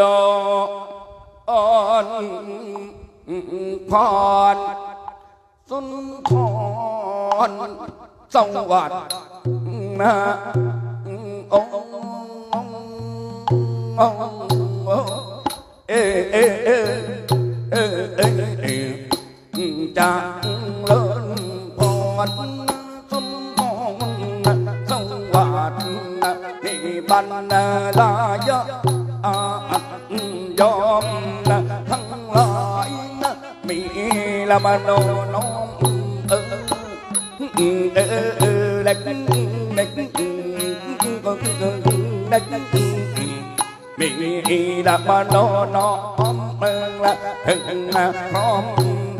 ลอนพรสุนทรสวัสดิ์นะองเอเอเอเอเอเอจะ มนะทั้งหลายนะมีละมโนน้องเออเออเออเล็กเล็กเล็กมีละมาโนน้อมเมืองละถึงมาพร้อม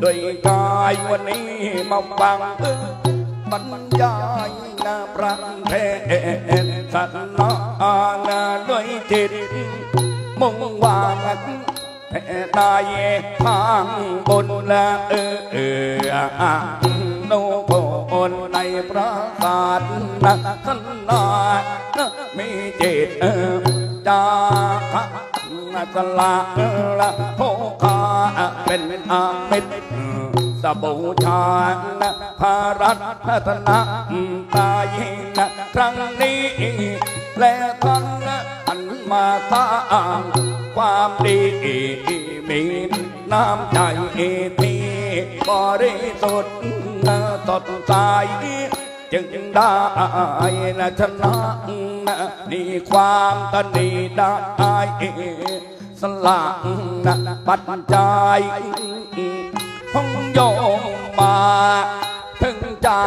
ด้วยกายวันนี้มาบังเออบรรยายนาประเทศสัตว์นานาด้วยจิต มุ่งหวังนายทางบนละเออเออโนโกนในพระศาสนาขนนามีจิตจาคะสละละโภคาเป็นอามิตรสบูชานะพารัตนาตายนะครั้งนี้และท่านนะหัน มาสร้างความดีมีน้ำใจที่บริสุทธิ์นะสดใสจึงได้นะชนะนี่ความตนนีได้สละนะปัจจัยพงโยมมา ถึงจะ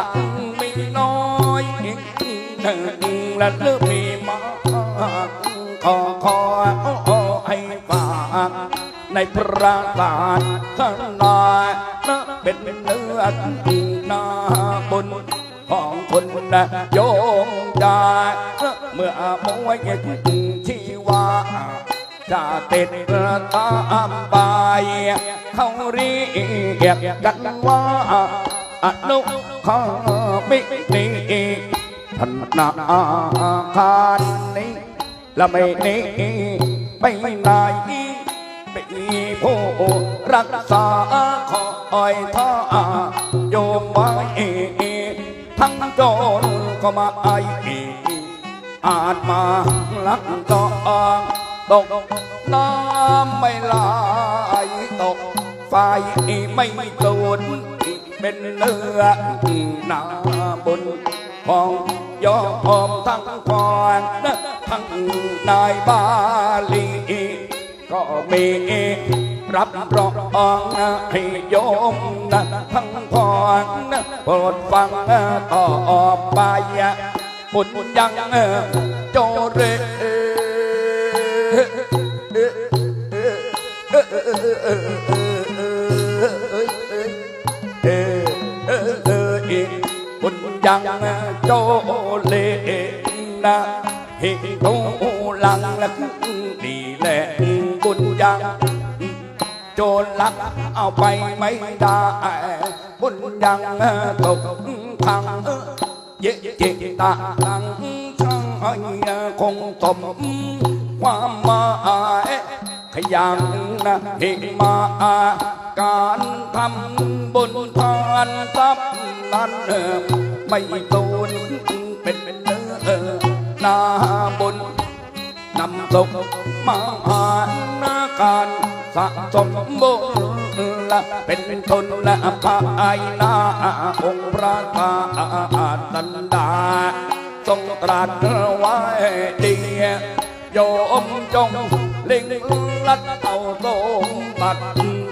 มีน้อยหนึ่งและเลือกมี ในพระบาทขนาดนเป็นเนื้อนาบุญของคนนะโยมได้เมื่อมวยชีวาจะติดตามไปเขาเรียกกันว่าอนุขมินีธนาคารนี้และไม่นี้ไปไหน ผู้รักษาคอยท่าโยมไว้ทั้งโจรก็มาไออาจมาลักจองตกน้ำไม่ไหลตกไฟไม่ตูนเป็นเนื้อหนาบุญของยอมทั้งควานทั้งนายบาลี ก็มีรับรองให้โยมนะทั้งพรนะโปรดฟังต่อไปบุญยังโจเรบุญยังโจเลนะฮิตูลังละดีแหละ บุญยังโจรลักเอาไปไม่ได้บุญยังตกทางเยจิตตาลังช่างคงสมความหมายขยันนะเหตมาการทำบุญทานทรัพย์นั้นไม่ตูนเป็นเนื้อนาบุญ นำสุขมาหานาการสะสมบุญละเป็นทนละภายนาองค์พระธาตันดาทรงตรัสไว้ดีโยมจงลิงลัดเอาสมบัติ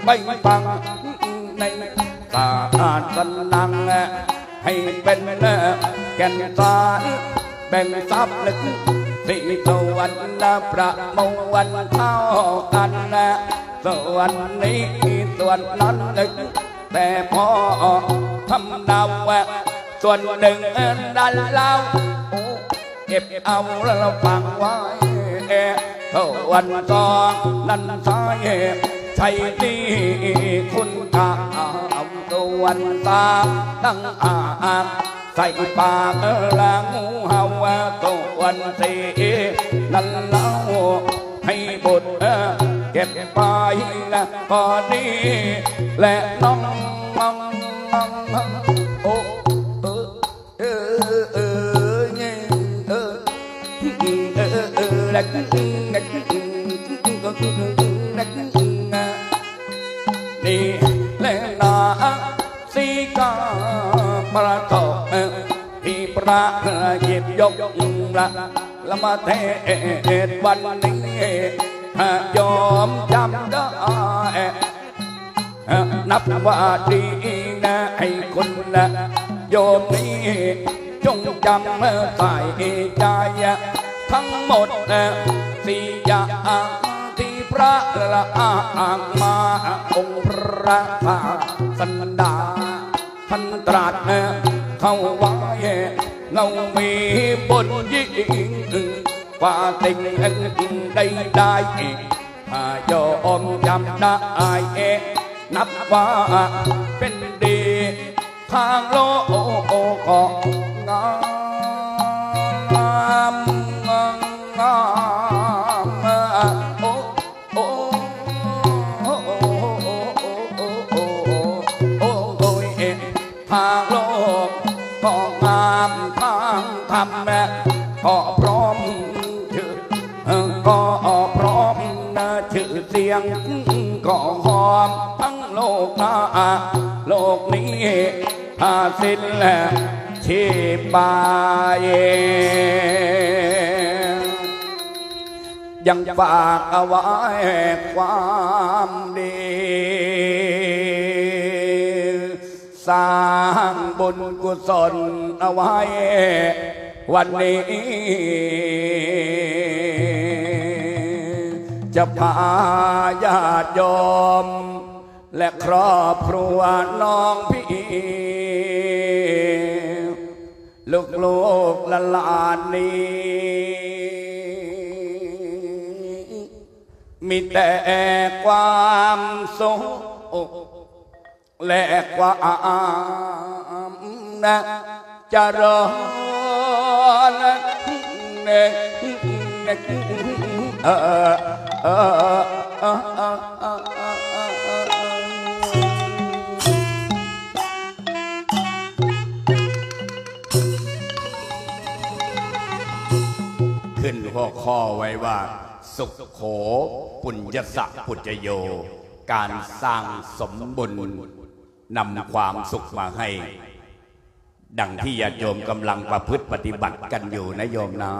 ไปฟังในศาสตร์นังให้เป็นแก่นสารแบ่งทรัพย์ลึก สี่ส่วนนะประมงวันเท่ากันนะส่วนนี้ส่วนนั้นหนึ่งแต่พอทำนาวส่วนหนึ่งดันเล่าเก็บเอาแล้วฟังไว้ส่วนสองนั้นสายใช่ที่คุณค่าเอาส่วนสาตั้งอาใส่ปากละงูเห่าตัว วันสีนั่นเล่าให้บุตรเก็บไปนะก่อนนี้และน้องน้องน้องน้องโอ้เออเออเออเนี่ยเออเออเออและก็และก็ก็และก็นี่แหละนาสีกาประทบ ที่ประหยิบยกละละมาเทศวันนี้ยอมจำได้นับว่าดีนะไอ้คนนะโยมนี้จงจำใส่ใจทั้งหมดสี่อย่างที่พระละอ่างมาองค์พระธาสันดาท่านตรัสนะ เข้าไว้เรามีบนยิ่งกว่าสิ่งไดใดๆถ้ายอมจำได้เองนับว่าเป็นดี ทางโลกก็งาม ทางธรรมก็พร้อมชื่อก็พร้อมนะชื่อเสียง ก็หอมทั้งโลกนาโลกนี้ถ้าสิ้นแล้วชีบายยังฝากเอาไว้ความดี สร้างบุญกุศลเอาไว้ วันนี้ จะพาญาติโยม และครอบครัวน้องพี่ ลูกลูกและหลานนี้ มีแต่ความสุข และความนะจะรอนเนเนเออเออเออขึ้นหัวข้อไว้ว่า สุขโขปุญญสะปุจโย การสร้างสมบุญ นำความสุขมาให้ ดังที่ญาติโยมกำลังประพฤติปฏิบัติกันอยู่นะโยมนะ